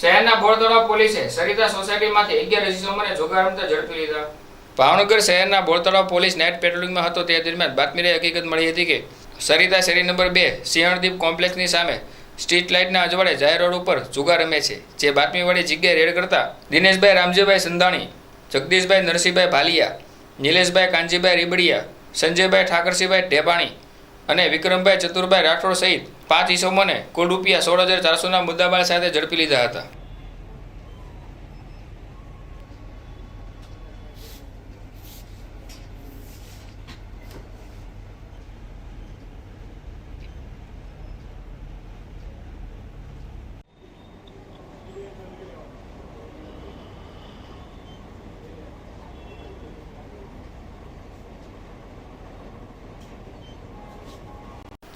શહેરના બોરદોડા પોલીસે સરિતા સોસાયટીમાંથી અગિયાર ઇસમોને જુગાર રમતા ઝડપી લીધા. ભાવનગર શહેરના બોરતળાવ પોલીસ નાઇટ પેટ્રોલિંગમાં હતો તે દરમિયાન બાતમીરે હકીકત મળી હતી કે સરિતા શેરી નંબર બે, સિંહણદીપ કોમ્પ્લેક્સની સામે સ્ટ્રીટ લાઇટના અજવાળે જાહેર રોડ ઉપર જુગાર રમે છે, જે બાતમીવાળી જગ્યાએ રેડ કરતા દિનેશભાઈ રામજીભાઈ સંધાણી, જગદીશભાઈ નરસિંહભાઈ ભાલિયા, નિલેશભાઈ કાંજીભાઈ રીબડિયા, સંજયભાઈ ઠાકરસિંહભાઈ ઢેબાણી અને વિક્રમભાઈ ચતુરભાઈ રાઠોડ સહિત પાંચ ઈસમોને કુલ રૂપિયા સોળ હજાર ચારસોના મુદ્દાબાળ સાથે ઝડપી લીધા હતા.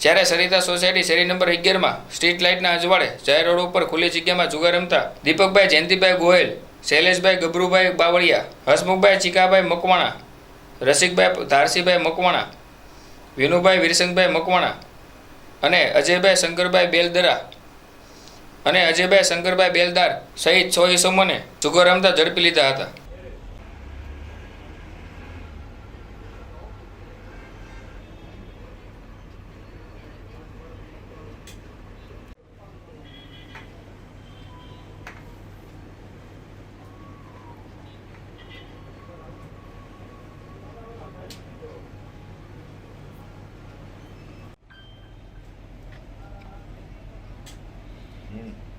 જ્યારે સરિતા સોસાયટી શેરી નંબર અગિયારમાં સ્ટ્રીટ લાઇટના અજવાળે જાહેર રોડ ઉપર ખુલ્લી જગ્યામાં જુગાર રમતા દીપકભાઈ જયંતિભાઈ ગોયલ, શૈલેષભાઈ ગભરુભાઈ બાવળિયા, હસમુખભાઈ ચીકાભાઈ મકવાણા, રસિકભાઈ ધારસીભાઈ મકવાણા, વિનુભાઈ વીરસંગભાઈ મકવાણા અને અજયભાઈ શંકરભાઈ બેલદરા અને અજયભાઈ શંકરભાઈ બેલદાર સહિત છ ઈસમોને જુગાર રમતા ઝડપી લીધા હતા. Mm.